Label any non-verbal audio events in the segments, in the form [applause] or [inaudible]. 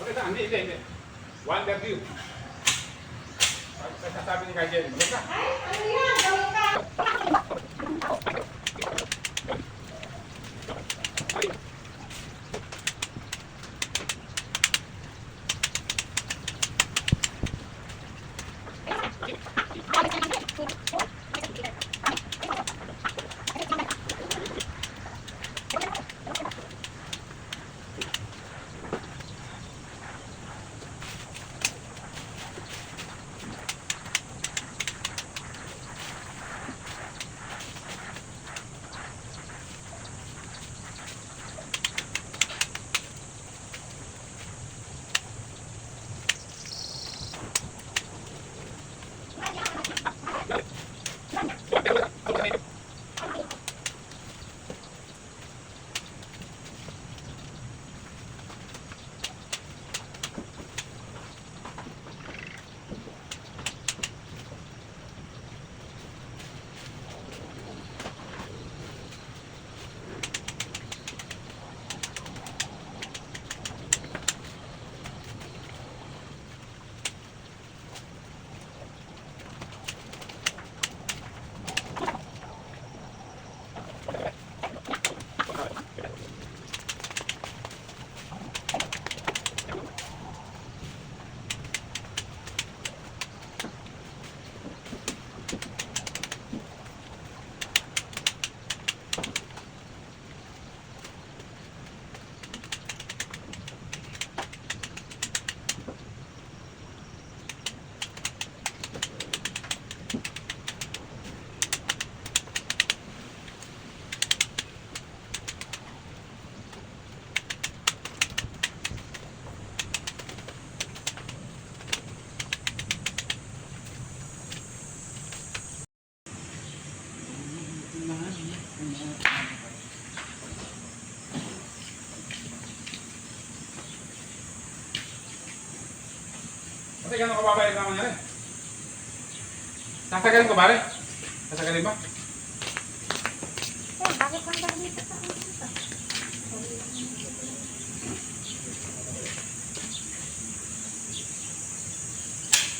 Pakita, hindi, hindi, hindi. Wonder view. Sasabi ni Kajel, maganda. Ay, ano yan? Gawin ka. Kasi gano'n kababayad naman yan eh. Sasagalin ko pare? Sasagalin ba? Eh, bakit hanggang dito sa ano dito?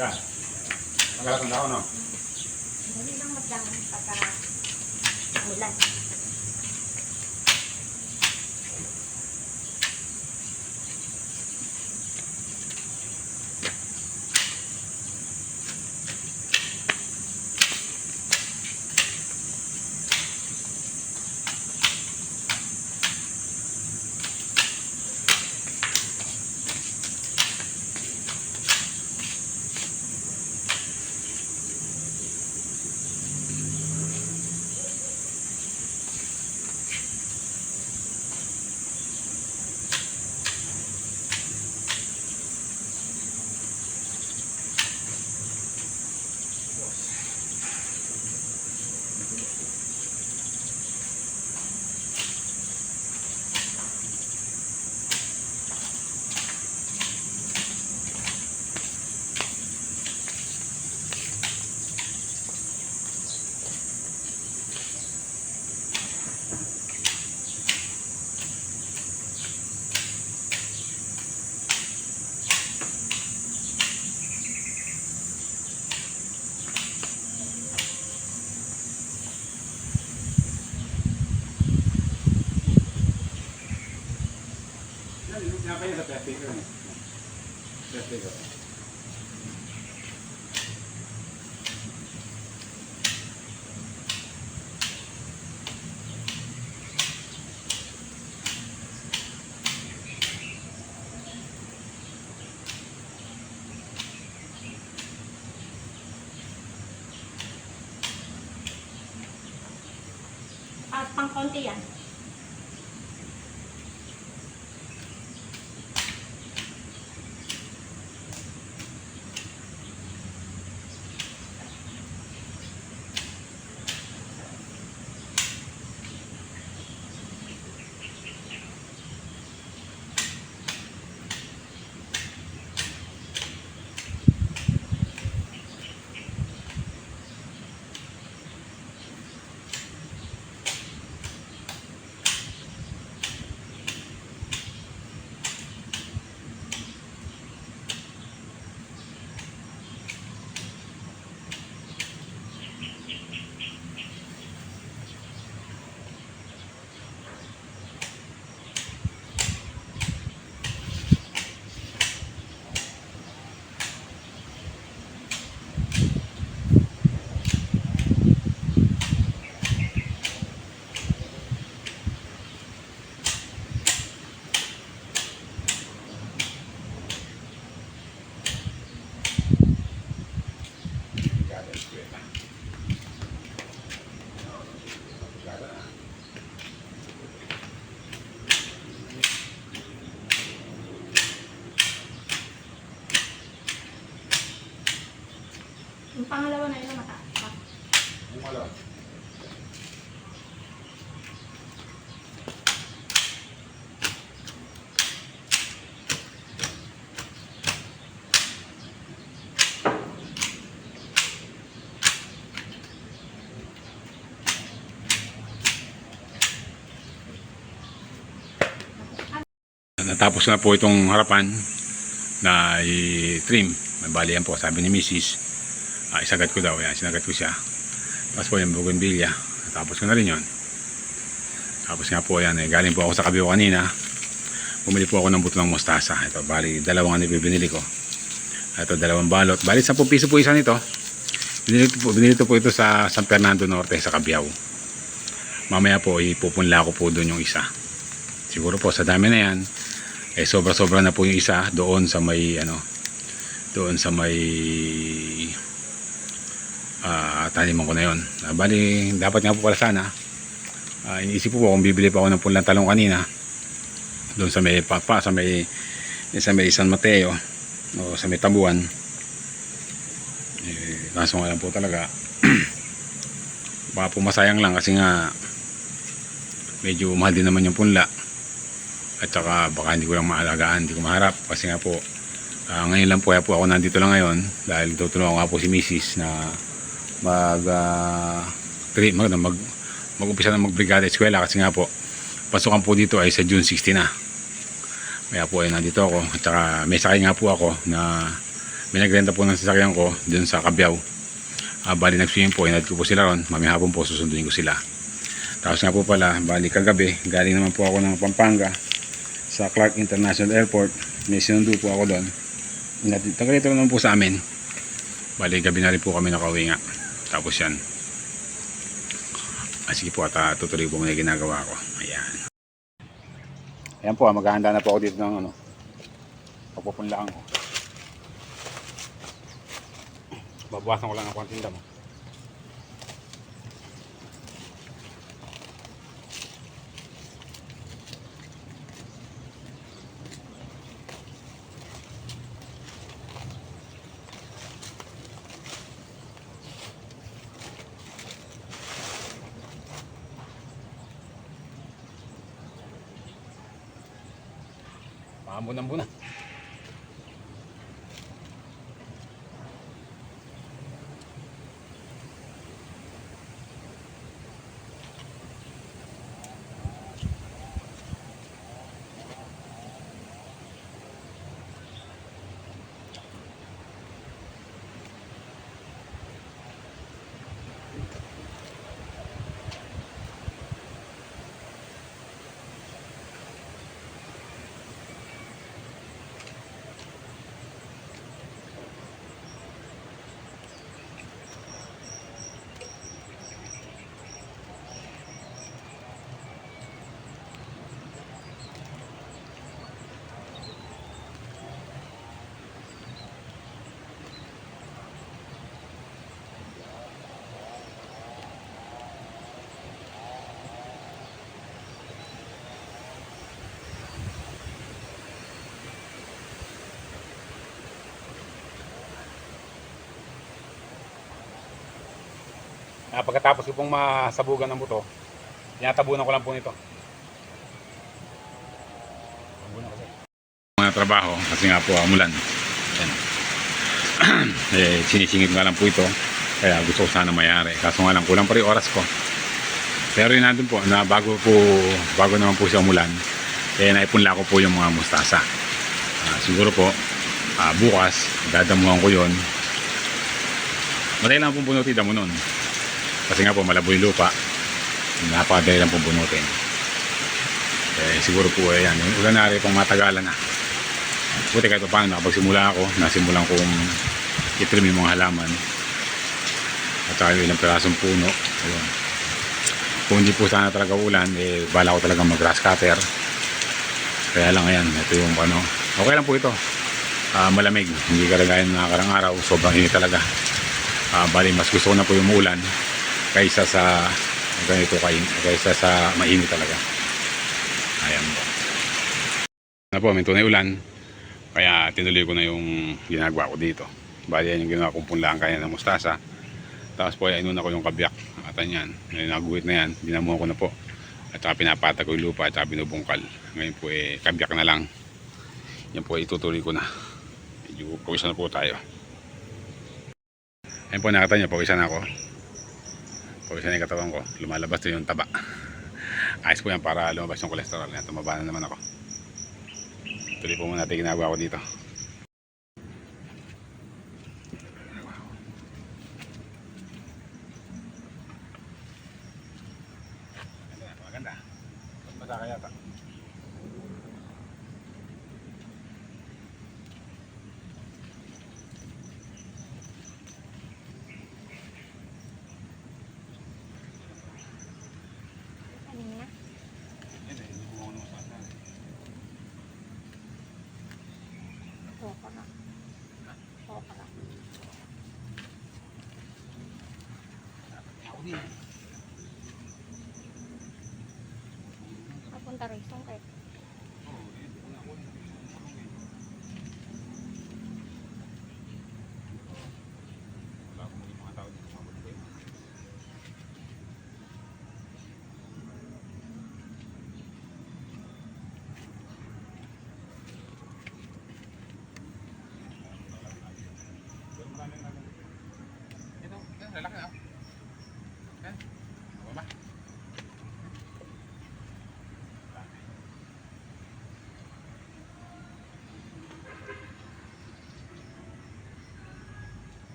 Yan. Ang tao no? Dali lang magdang pagka ulan. Pang konti yan. Natapos na po itong harapan na i-trim. Bali yan po, sabi ni Mrs. Ah, isagat ko daw, yan, sinagat ko siya. Tapos po yung bougainvillea. Tapos ko na rin yun. Tapos nga po yan, eh, galing po ako sa kabiyo kanina. Bumili po ako ng buto ng mustasa. Ito, bali, dalawang ano binili ko. Ito, dalawang balot. Bali, 10 piso po isa nito. Binili, po, binili ko po ito sa San Fernando Norte, sa Cabiao. Mamaya po, ipupunla ko po doon yung isa. Siguro po, sa dami na yan, eh sobra-sobra na po yung isa doon sa may ano doon sa may ah taniman ko na yon Ah, bali dapat nga po pala sana ah, iniisip po po kung bibili pa ako ng pulang talong kanina doon sa may papa sa may sa may San Mateo o sa may Tabuan. Eh, kaso nga lang po talaga [clears throat] baka po masayang lang kasi nga medyo mahal din naman yung punla at saka baka hindi ko lang maalagaan, hindi ko maharap. Kasi nga po ah, ngayon lang po, kaya po ako nandito lang ngayon. Dahil tutulungan ko nga po si Mrs. na mag uh, mag, mag mag-umpisa na magbrigada eskwela. Kasi nga po pasukan po dito ay sa June 16 na. Kaya po ay nandito ako. At saka may sakay nga po ako na may nagrenta po ng sasakyan ko dun sa Cabiao uh, bali nag-swimming po, inad ko po sila ron. Mamaya hapon po susunduin ko sila. Tapos nga po pala, bali kagabi galing naman po ako ng Pampanga sa Clark International Airport. May sinundo po ako doon. Taga dito naman po sa amin. Bali, gabi na rin po kami nakauwi nga. Tapos yan. Ah, sige po at ah, tutuloy po muna ginagawa ko. Ayan. Ayan po, ah, maghahanda na po ako dito ng ano. Papupunlaan ko. Babawasan ko lang ang konting damo. Pamunan-bunan. Ah, pagkatapos ko pong masabugan ng buto, tinatabunan ko lang po nito. Mga trabaho, kasi nga po amulan. Yan. [clears throat] eh, sinisingit nga lang po ito. Kaya gusto ko sana mayari. Kaso nga lang, kulang pa rin oras ko. Pero yun nandun po, na bago po, bago naman po siya umulan, eh, naipunla ko po yung mga mustasa. Ah, siguro po, ah, bukas, dadamuhan ko yon Madali lang pong bunuti damo nun. Kasi nga po malabo yung lupa. Napakadali lang pong bunutin. Eh, siguro po eh, yan. Yung ulan na rin pong matagalan na. Buti kahit pa paano nakapagsimula ako. Nasimulan kong itrim yung mga halaman. At saka yung ilang pirasong puno. Ayun. Kung hindi po sana talaga ulan, eh, bala ko talaga mag grass cutter. Kaya lang ayan, ito yung ano. Okay lang po ito. Ah, malamig. Hindi karagayan na nakarang araw. Sobrang init talaga. Ah, bali, mas gusto ko na po yung ulan kaysa sa ganito kain kaysa sa mainit talaga ayan po na po may tunay ulan kaya tinuloy ko na yung ginagawa ko dito Bali yan yung ginawa kong punlaan kaya ng mustasa. Tapos po ay inuna ko yung kabyak. At yan, naguhit na yan, dinamuhan ko na po. At saka pinapatag ko yung lupa at saka binubungkal. Ngayon po eh, kabyak na lang. Yan po itutuloy ko na. Medyo pawisan na po tayo. Ayun po nakita nyo, pawisan na ako. Pawisan na yung katawan ko. Lumalabas na yung taba. Ayos po yan para lumabas yung kolesterol. Yan, tumaba na naman ako. Tuloy po muna natin ginagawa ko dito. Maganda. Basta kaya ta. Kanina. Soko na. Soko na. Papunta rin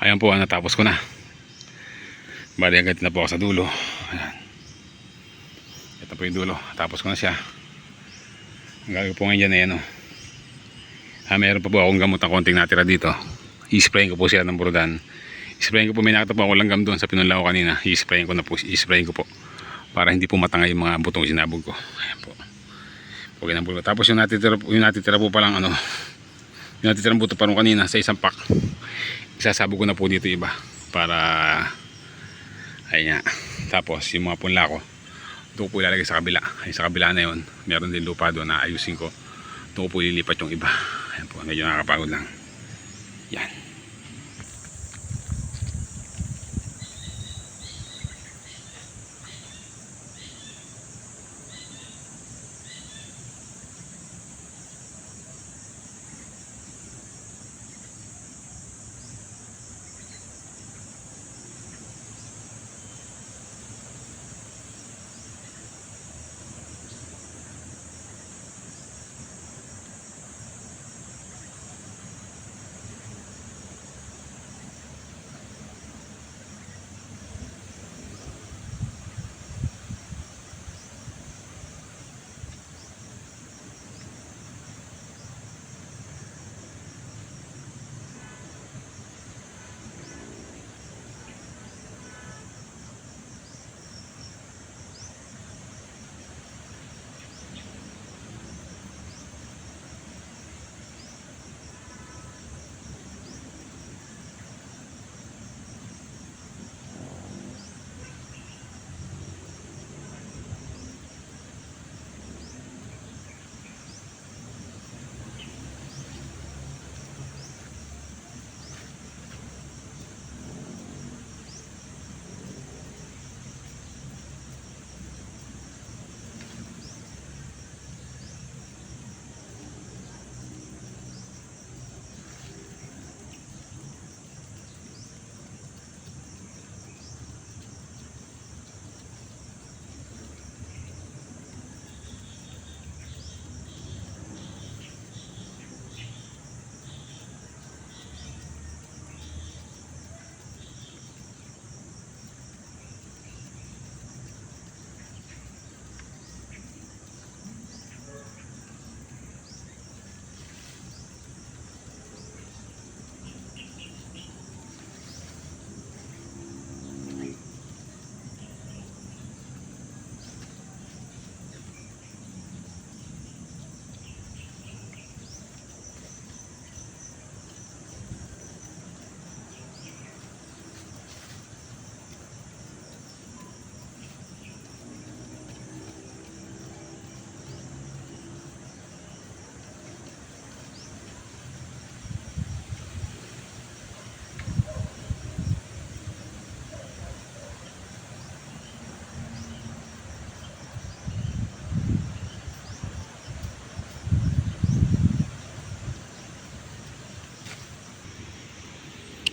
Ayan po, ah, natapos ko na. Bali, agad na po ako sa dulo. Ayan. Ito po yung dulo. Tapos ko na siya. Ang gagawin po ngayon dyan ay ano. Ah, meron pa po akong gamot na konting natira dito. I-sprayin ko po siya ng burudan. I-sprayin ko po, may nakita po ako langgam doon sa pinunla ko kanina. I-sprayin ko na po, i-sprayin ko po. Para hindi po matangay yung mga butong sinabog ko. Ayan po. Okay na po. Tapos yung natitira, yung natitira po palang ano, yung natitirang buto pa rin kanina sa isang pack isasabog ko na po dito iba para ayun nga tapos yung mga punla ko ito ko po ilalagay sa kabila. Ay sa kabila na yun meron din lupa doon na ayusin ko. Ito ko po ililipat yung iba. Ayan po medyo nakakapagod lang. Yan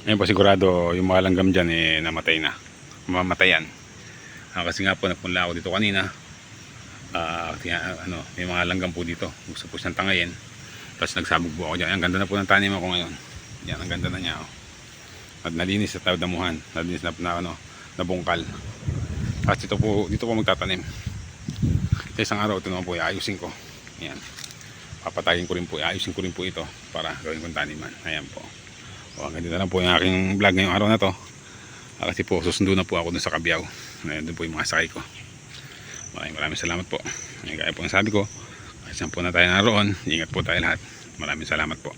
Ngayon po sigurado yung mga langgam dyan eh namatay na. Mamatayan. Ah, kasi nga po napunla ako dito kanina. Ah, kaya, ano, may mga langgam po dito. Gusto po siyang tangayin. Tapos nagsabog po ako dyan. Ang ganda na po ng tanim ako ngayon. Yan, ang ganda na niya. Oh. At nalinis sa tawad damuhan. Nalinis na, na, ano, nabungkal. Tapos dito po, dito po magtatanim. Sa isang araw, ito naman po, iayusin ko. Yan. Papatayin ko rin po, iayusin ko rin po ito para gawin kong taniman. Ayan po. O, hanggang dito na lang po yung aking vlog ngayong araw na to. Ah, kasi po, susundo na po ako dun sa Kabiyaw. Ayan, dun po yung mga sakay ko. Maraming maraming salamat po. Ayan, gaya po ang sabi ko. Kasi po na tayo naroon. Ingat po tayo lahat. Maraming salamat po.